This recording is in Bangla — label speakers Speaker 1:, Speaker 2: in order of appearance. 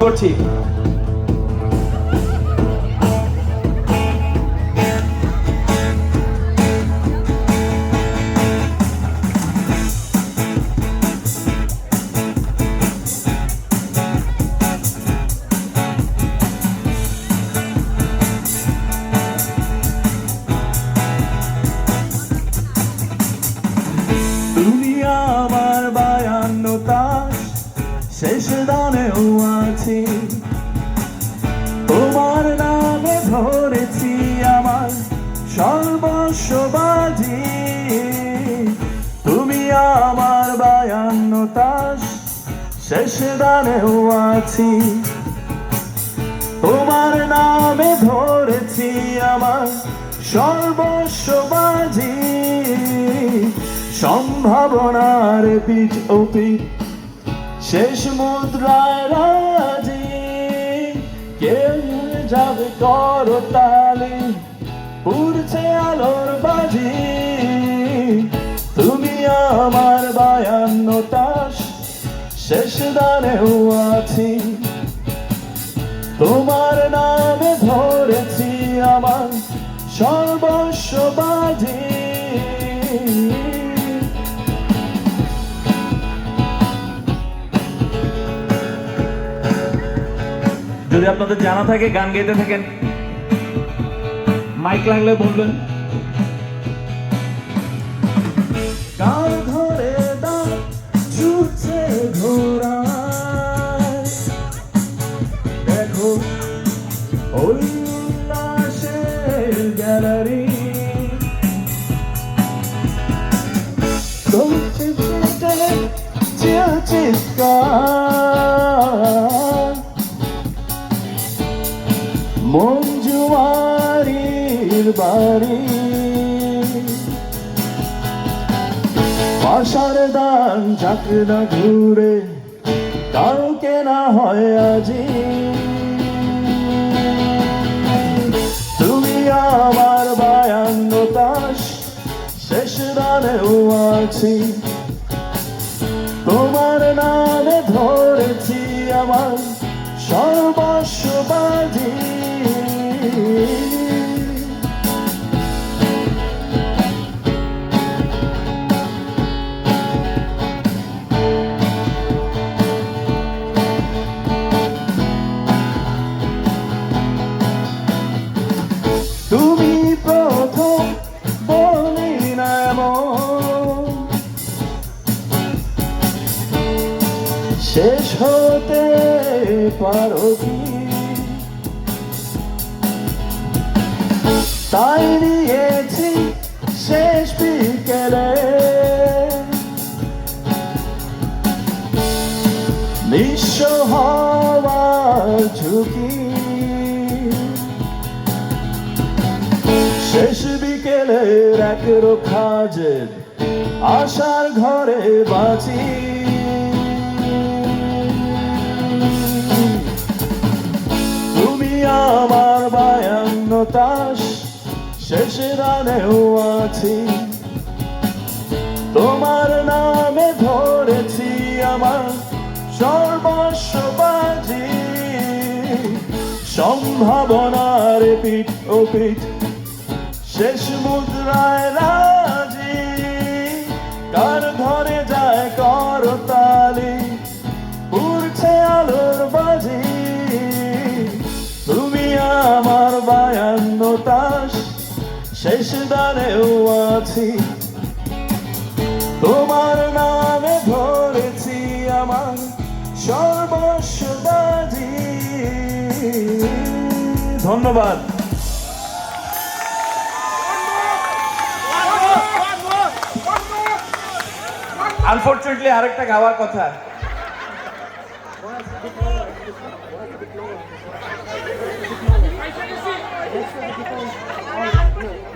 Speaker 1: করছি।
Speaker 2: আমার বায়ান্ন তাস শেষ আছি তোমার নামে ধরেছি আমার সর্বস্ব বাজি তুমি আমার বায়ান্ন তাস শেষ দানেও আছি। তোমার নামে ধরেছি আমার সর্বস্ব বাজি সম্ভাবনার ও পিঠ শেষ মুদ্রায় যাবে করতালি পুরছে আলোর বাজি। তুমি আমার বায়ান্ন তাস শেষ দানেও আছি। তোমার নামে ধরেছি
Speaker 1: যদি আপনাদের জানা থাকে, গান গাইতে থাকেন, মাইক লাগলে বলবেন।
Speaker 2: কার ঘরে দাঁত ছুটছে ঘোড়া দেখো, ওই উল্লাসের গ্যালারি। চিৎকার মঞ্জুয়ারির বাড়ি। পাশার দান চাকরা ঘুরে কাউকে না হয় আজি। তুমি আমার বায়ান্ন তাস শেষ দানেও আছি। তোমার নামে পারো কি? তাই নিয়েছি শেষ বিকেলে। নিঃস্ব হওয়ার ঝুঁকি। শেষ বিকেলের এক কাজের আশার ঘরে বাঁচি। শেষ আছি। তোমার নামে ধরেছি আমার সর্বস্ব বাজি সম্ভাবনার পিঠ ও পিঠ, শেষ মুদ্রায় রাজি। কার ধরে যায় করতালি উড়ছে আলোর বাজি। তুমি আমার বায়ান্ন তাস শেষ দানেও আছি। তোমার নামে ধরেছি আমার সর্বস্বদাজি ধন্যবাদ।
Speaker 1: আনফর্চুনেটলি আরেকটা গাওয়ার কথা। 待って待って待って待って待って待って待って待って待って待って。